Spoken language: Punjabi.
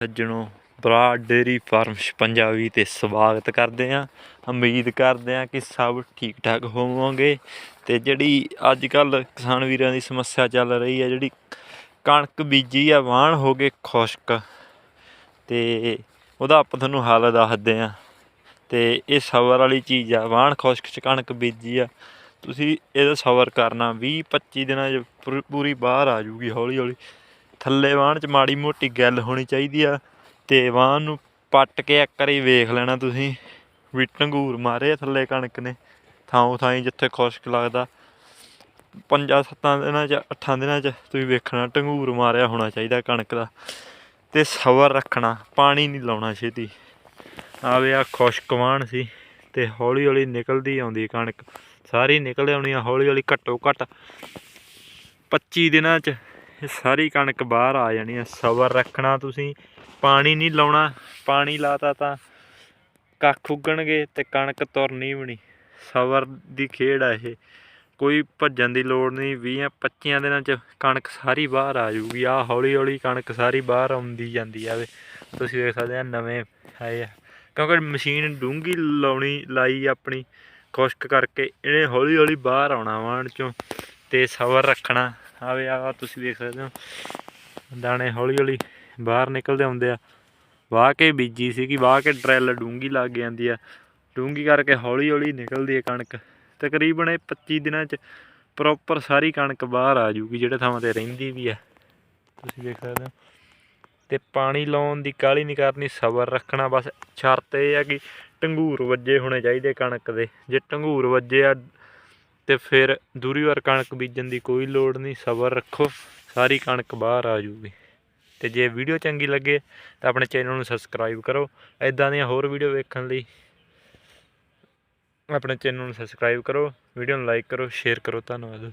ਸੱਜਣੋ ਬਰਾੜ ਡੇਰੀ ਫਾਰਮ ਪੰਜਾਬੀ ਤੇ ਸਵਾਗਤ ਕਰਦੇ ਆਂ ਉਮੀਦ ਕਰਦੇ ਆਂ ਕਿ ਸਭ ਠੀਕ ਠਾਕ ਹੋਵੋਗੇ ਤੇ ਜਿਹੜੀ ਅੱਜ ਕੱਲ ਕਿਸਾਨ ਵੀਰਾਂ ਦੀ ਸਮੱਸਿਆ ਚੱਲ ਰਹੀ ਹੈ, ਜਿਹੜੀ ਕਣਕ ਬੀਜੀ ਆ, ਵਾਹਣ ਹੋ ਗਏ ਖੁਸ਼ਕ ਤੇ ਉਹਦਾ ਆਪਾਂ ਤੁਹਾਨੂੰ ਹੱਲ ਦੱਸਦੇ ਆਂ ਤੇ ਇਹ ਸਬਰ ਵਾਲੀ ਚੀਜ਼ ਆ, ਵਾਹਣ ਖੁਸ਼ਕ ਚ ਕਣਕ ਬੀਜੀ ਆ। ਤੁਸੀਂ ਇਹਦਾ ਸਬਰ ਕਰਨਾ 20 25 ਦਿਨਾਂ ਚ ਪੂਰੀ- ਪੂਰੀ ਬਾਹਰ ਆ ਜੂਗੀ ਹੌਲੀ ਹੌਲੀ ਥੱਲੇ ਵਾਹਣ ਚ ਮਾੜੀ ਮੋਟੀ ਗੱਲ ਹੋਣੀ ਚਾਹੀਦੀ ਆ, ਤੇ ਵਾਹਣ ਨੂੰ ਪੱਟ ਕੇ ਇੱਕ ਵਾਰੀ ਵੇਖ ਲੈਣਾ ਤੁਸੀਂ, ਵੀ ਟੰਗੂਰ ਮਾਰੇ ਥੱਲੇ ਕਣਕ ਨੇ ਥਾਂ ਥਾਈ ਜਿੱਥੇ ਖੁਸ਼ਕ ਲੱਗਦਾ। ਪੰਜਾਂ ਸੱਤਾਂ ਦਿਨਾਂ ਚ, ਅੱਠਾਂ ਦਿਨਾਂ ਚ ਤੁਸੀਂ ਵੇਖਣਾ, ਟੰਗੂਰ ਮਾਰਿਆ ਹੋਣਾ ਚਾਹੀਦਾ ਕਣਕ ਦਾ, ਤੇ ਸਬਰ ਰੱਖਣਾ, ਪਾਣੀ ਨਹੀਂ ਲਾਉਣਾ ਛੇਤੀ। ਆਵੇ ਆ ਖੁਸ਼ਕ ਵਾਹਣ ਸੀ, ਤੇ ਹੌਲੀ ਹੌਲੀ ਨਿਕਲਦੀ ਆਉਂਦੀ ਕਣਕ, ਸਾਰੀ ਨਿਕਲ ਆਉਣੀ ਆ ਹੌਲੀ ਹੌਲੀ ਘੱਟੋ ਘੱਟ 25 ਦਿਨਾਂ ਚ। ਇਹ ਸਾਰੀ ਕਣਕ ਬਾਹਰ ਆ ਜਾਣੀ ਆ। ਸਬਰ ਰੱਖਣਾ ਤੁਸੀਂ। ਪਾਣੀ ਨਹੀਂ ਲਾਉਣਾ। ਪਾਣੀ ਲਾਤਾ ਤਾਂ ਕੱਖ ਉੱਗਣਗੇ ਤੇ ਕਣਕ ਤੁਰਨੀ ਵੀ ਨਹੀਂ। ਸਬਰ ਦੀ ਖੇਡ ਆ ਇਹ। ਕੋਈ ਭੱਜਣ ਦੀ ਲੋੜ ਨਹੀਂ। 20 25 ਦਿਨਾਂ ਚ ਕਣਕ ਸਾਰੀ ਬਾਹਰ ਆ ਜੂਗੀ ਆ ਹੌਲੀ ਹੌਲੀ ਕਣਕ ਸਾਰੀ ਬਾਹਰ ਆਉਂਦੀ ਜਾਂਦੀ ਆ ਆਵੇ ਤੁਸੀਂ ਵੇਖ ਸਕਦੇ ਆ ਨਵੇਂ ਆਏ ਆ। ਕਿਉਂਕਿ ਮਸ਼ੀਨ ਡੂੰਗੀ ਲਾਉਣੀ, ਲਾਈ ਆਪਣੀ ਖੁਸ਼ਕ ਕਰਕੇ ਇਹਨੇ ਹੌਲੀ ਹੌਲੀ ਬਾਹਰ ਆਉਣਾ ਵਾਣ ਚੋਂ। ਤੇ ਸਬਰ ਰੱਖਣਾ। ਆਵੇ ਆ ਤੁਸੀਂ ਵੇਖ ਸਕਦੇ ਹੋ। ਦਾਣੇ ਹੌਲੀ ਹੌਲੀ ਬਾਹਰ ਨਿਕਲਦੇ ਆਉਂਦੇ ਆ। ਵਾਹ ਕੇ ਬੀਜੀ ਸੀਗੀ, ਵਾਹ ਕੇ ਡਰੈਲ ਡੂੰਗੀ ਲੱਗ ਜਾਂਦੀ ਆ। ਡੂੰਗੀ ਕਰਕੇ ਹੌਲੀ ਹੌਲੀ ਨਿਕਲਦੀ ਹੈ ਕਣਕ। ਤਕਰੀਬਨ ਇਹ 25 ਦਿਨਾਂ ਚ ਪ੍ਰੋਪਰ ਸਾਰੀ ਕਣਕ ਬਾਹਰ ਆ ਜੂਗੀ, ਜਿਹੜੇ ਥਾਵਾਂ ਤੇ ਰਹਿੰਦੀ ਵੀ ਆ। ਤੁਸੀਂ ਦੇਖ ਸਕਦੇ ਹੋ। ਤੇ ਪਾਣੀ ਲਾਉਣ ਦੀ ਕਾਹਲੀ ਨਹੀਂ ਕਰਨੀ, ਸਬਰ ਰੱਖਣਾ, ਬਸ ਸ਼ਰਤ ਇਹ ਆ ਕਿ ਟੰਗੂਰ ਵੱਜੇ ਹੋਣੇ ਚਾਹੀਦੇ ਕਣਕ ਦੇ। ਜੇ ਟੰਗੂਰ ਵੱਜੇ ਆ ਤੇ ਫਿਰ ਦੂਰੀ ਵਾਰ ਕਣਕ ਬੀਜਣ ਦੀ ਕੋਈ ਲੋੜ ਨਹੀਂ, ਸਬਰ ਰੱਖੋ, ਸਾਰੀ ਕਣਕ ਬਾਹਰ ਆ ਜੂਗੀ ਤੇ ਜੇ ਵੀਡੀਓ ਚੰਗੀ ਲੱਗੇ ਤਾਂ ਆਪਣੇ ਚੈਨਲ ਨੂੰ ਸਬਸਕ੍ਰਾਈਬ ਕਰੋ। ਐਦਾਂ ਦੀਆਂ ਹੋਰ ਵੀਡੀਓ ਵੇਖਣ ਲਈ ਆਪਣੇ ਚੈਨਲ ਨੂੰ ਸਬਸਕ੍ਰਾਈਬ ਕਰੋ, ਵੀਡੀਓ ਨੂੰ ਲਾਈਕ ਕਰੋ, ਸ਼ੇਅਰ ਕਰੋ। ਧੰਨਵਾਦ।